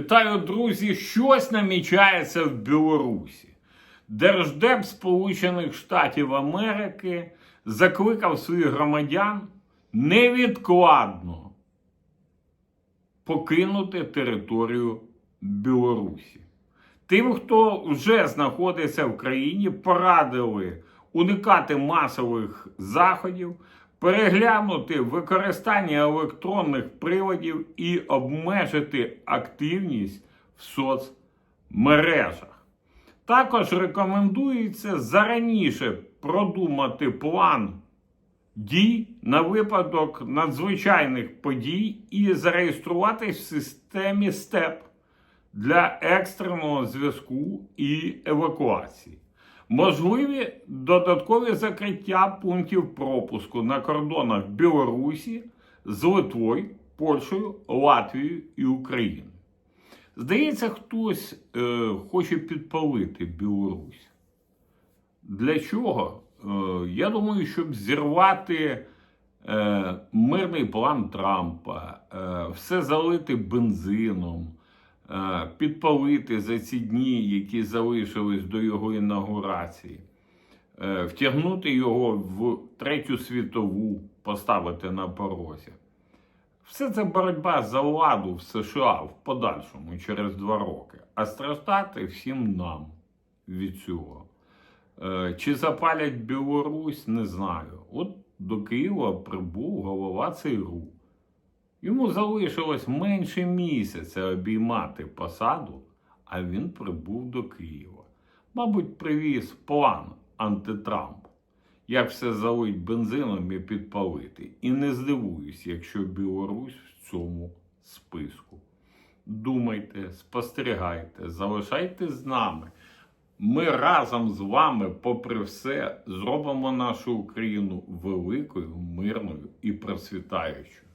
Вітаю, друзі! Щось намічається в Білорусі. Держдеп Сполучених Штатів Америки закликав своїх громадян невідкладно покинути територію Білорусі. Тим, хто вже знаходиться в країні, порадили уникати масових заходів, переглянути використання електронних приладів і обмежити активність в соцмережах. Також рекомендується зараніше продумати план дій на випадок надзвичайних подій і зареєструватись в системі СТЕП для екстреного зв'язку і евакуації. Можливі додаткові закриття пунктів пропуску на кордонах Білорусі з Литвою, Польщею, Латвією і Україною. Здається, хтось е, хоче підпалити Білорусь. Для чого? Е, я думаю, щоб зірвати е, мирний план Трампа, е, все залити бензином, підпалити за ці дні, які залишились до його інаугурації, е, втягнути його в третю світову, поставити на порозі. Все це боротьба за владу в США в подальшому через два роки. А страждати всім нам від цього. Е, Чи запалять Білорусь, не знаю. От до Києва прибув голова ЦРУ. Йому залишилось менше місяця обіймати посаду, а він прибув до Києва. Мабуть, привіз план антитрамп. Як все залить бензином і підпалити. І не здивуюсь, якщо Білорусь в цьому списку. Думайте, спостерігайте, залишайтесь з нами. Ми разом з вами, попри все, зробимо нашу Україну великою, мирною і процвітаючою.